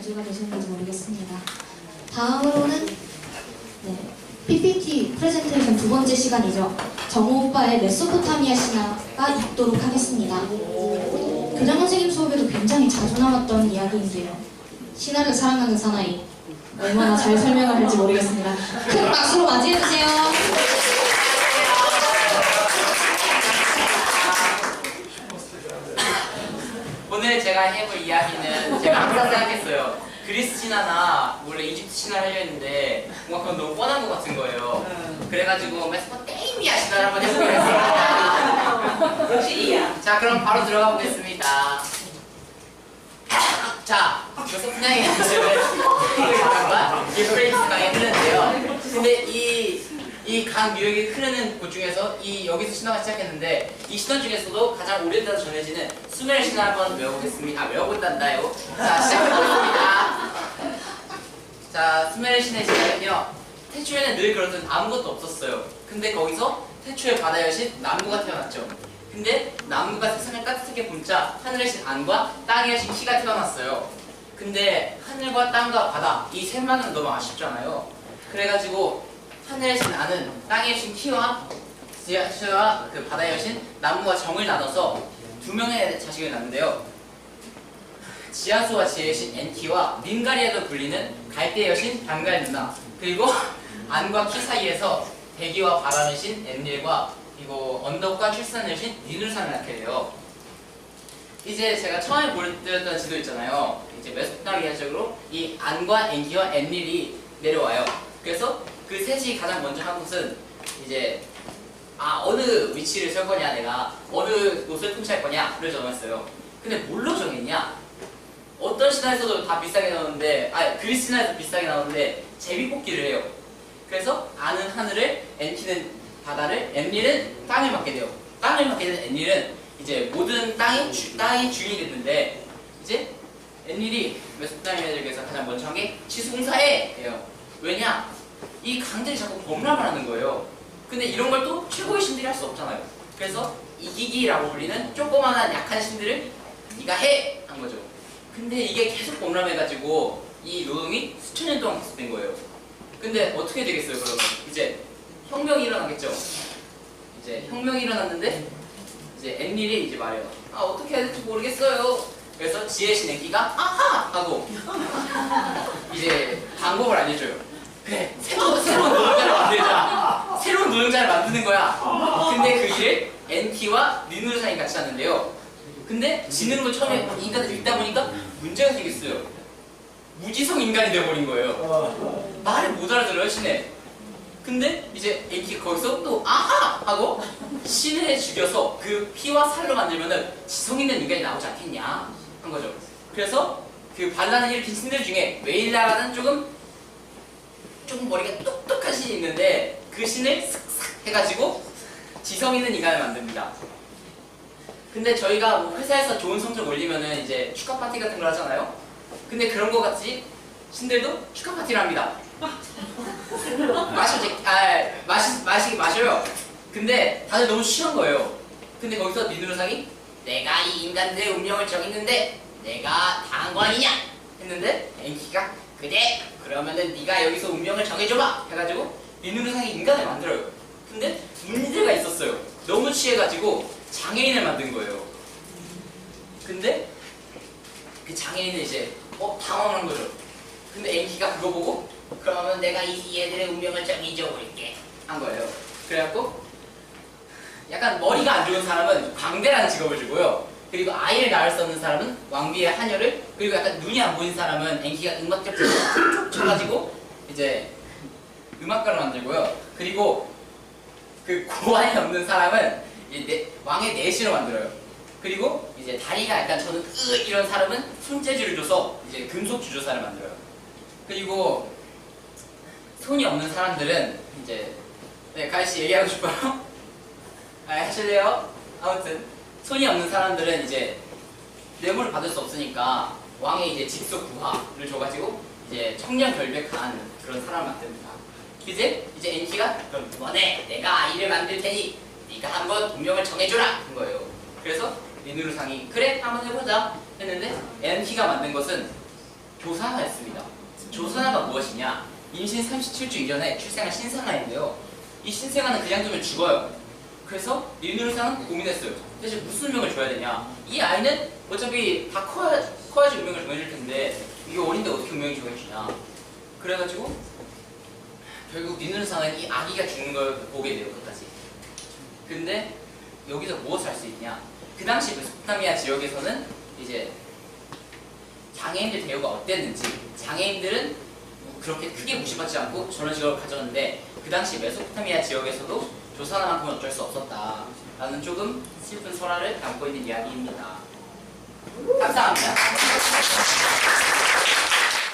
연주가 되셨는지 모르겠습니다. 다음으로는 네, PPT 프레젠테이션 두 번째 시간이죠. 정호 오빠의 메소포타미아 신화가 있도록 하겠습니다. 교장 선생님 수업에도 굉장히 자주 나왔던 이야기인데요. 신화를 사랑하는 사나이 얼마나 잘 설명을 할지 모르겠습니다. 큰 박수로 맞이해주세요. 제가 해볼 이야기는 제가 항상 생각했어요. 그리스 신화나 원래 이집트 신화를 하려 했는데 뭔가 그건 너무 뻔한 것 같은 거예요. 그래가지고 메소포테이미아 신화를 한번 해보겠습니다. 역시이야. 자 그럼 바로 들어가 보겠습니다. 자, 메소포타미아 신화가 유프레이스 강에 흐르는데요. 근데 이 이 강 뉴욕이 흐르는 곳 중에서 이 여기서 신화가 시작했는데 이 신화 중에서도 가장 오래돼서 전해지는 수메르 신화 한번 외워보겠습니다. 아, 외워본단다요. 자 시작해보겠습니다. 자 수메르 신의 시작은요. 태초에는 늘 그렇듯 아무것도 없었어요. 근데 거기서 태초의 바다 여신 남구가 태어났죠. 근데 남구가 세상을 따뜻하게 봄자 하늘의 신 안과 땅의 여신 키가 태어났어요. 근데 하늘과 땅과 바다 이 셋만은 너무 아쉽잖아요. 그래가지고 하늘의 신 안은 땅의 신 키와 지하수와 그 바다의 여신 나무와 정을 나눠서 두 명의 자식을 낳는데요. 지하수와 지혜의 신 엔키와 닌가리에도 불리는 갈대의 여신 단갈 누나 그리고 안과 키 사이에서 대기와 바람의 신 엔릴과 그리고 언덕과 출산의 신 니누산을 낳게 돼요. 이제 제가 처음에 보여드렸던 지도 있잖아요. 이제 메소포타미아적으로 이 안과 엔기와 엔릴이 내려와요. 그 셋이 가장 먼저 한 곳은 이제 아 어느 위치를 설 거냐 내가 어느 곳을 통치할 거냐를 정했어요. 근데 뭘로 정했냐? 어떤 신화에서도 다 비슷하게 나오는데 아 그리스 신화에서 비슷하게 나오는데 제비뽑기를 해요. 그래서 아는 하늘을 엔키는 바다를 엔릴은 땅을 맡게 돼요. 땅을 맡게 된 엔릴은 이제 모든 땅이 주, 땅이 주인이 됐는데 이제 엔릴이 메소포타미아에서 가장 먼저 한 게 지수공사해예요. 왜냐? 이 강들이 자꾸 범람을 하는 거예요. 근데 이런 걸 또 최고의 신들이 할 수 없잖아요. 그래서 이기기라고 불리는 조그만한 약한 신들을 네가 해! 한 거죠. 근데 이게 계속 범람해가지고 이 노동이 수천 년 동안 계속된 거예요. 근데 어떻게 되겠어요, 그러면? 이제 혁명이 일어나겠죠? 이제 혁명이 일어났는데 이제 엔릴이 이제 말해요. 아, 어떻게 해야 될지 모르겠어요. 그래서 지혜신 엔기가 아하! 하고 이제 방법을 알려줘요. 그래, 새로운, 새로운 노동자를 만들자. 새로운 노동자를 만드는 거야. 근데 그 일을 엔키와 니누르상이 같이 하는데요. 근데 지는 걸 처음에 인간을 읽다 보니까 문제가 생겼어요. 무지성 인간이 되어버린 거예요. 말을 못 알아들어요, 신에. 근데 이제 엔키가 거기서 또 아하! 하고 신을 죽여서 그 피와 살로 만들면은 지성 있는 인간이 나오지 않겠냐 한 거죠. 그래서 그 반란을 일으킨 신들 중에 웨일라라는 조금 조금 머리가 똑똑한 신이 있는데 그 신을 슥슥 해가지고 지성 있는 인간을 만듭니다. 근데 저희가 뭐 회사에서 좋은 성적 올리면은 이제 축하 파티 같은 걸 하잖아요. 근데 그런 거 같이 신들도 축하 파티를 합니다. 마셔, 제, 아, 마시, 마시기 마셔요. 근데 다들 너무 취한 거예요. 근데 거기서 니누르상이 내가 이 인간들의 운명을 정했는데 내가 아니냐? 했는데 엔키가 그래 그러면은 네가 여기서 운명을 정해줘봐 해가지고 니누르상이 인간을 만들어요. 근데 문제가 있었어요. 너무 취해가지고 장애인을 만든 거예요. 근데 그 장애인은 이제 어 당황한 거죠. 근데 엔키가 그거 보고 그러면 내가 이 얘들의 운명을 정해줘 볼게 한 거예요. 그래갖고 약간 머리가 안 좋은 사람은 광대라는 직업을 주고요. 그리고 아이를 낳을 수 없는 사람은 왕비의 하녀를 그리고 약간 눈이 안 보이는 사람은 엔키가 음악적 촉 쳐가지고 이제 음악가를 만들고요. 그리고 그 고환이 없는 사람은 이 내- 왕의 내시를 만들어요. 그리고 이제 다리가 약간 저는 으 이런 사람은 손재주를 줘서 이제 금속 주조사를 만들어요. 그리고 손이 없는 사람들은 이제 네 가희 씨 얘기하고 싶어요? 아 하실래요? 아무튼 손이 없는 사람들은 이제 뇌물을 받을 수 없으니까 왕의 이제 직속 부하를 줘가지고 이제 청년 결백한 그런 사람을 만듭니다. 이제 이제 엔키가 그럼 이번에 내가 아이를 만들 테니 네가 한번 운명을 정해줘라 한 거예요. 그래서 리누르상이 그래 한번 해보자 했는데 엔키가 만든 것은 조산하였습니다. 조산하가 무엇이냐? 임신 37주 이전에 출생한 신생아인데요. 이 신생아는 그냥 두면 죽어요. 그래서 니누르상은 고민했어요. 대체 무슨 명을 줘야 되냐? 이 아이는 어차피 다 커야, 커야지 운명을 정해줄 텐데 이게 어린데 어떻게 운명이 정해주냐? 그래가지고 결국 니누르상은 이 아기가 죽는 걸 보게 돼요. 끝까지. 근데 여기서 무엇을 할 수 있냐? 그 당시 메소포타미아 지역에서는 이제 장애인들 대우가 어땠는지 장애인들은 뭐 그렇게 크게 무시받지 않고 저런 직업을 가졌는데 그 당시 메소포타미아 지역에서도 조사나만큼은 어쩔 수 없었다라는 조금 슬픈 설화를 담고 있는 이야기입니다. 감사합니다.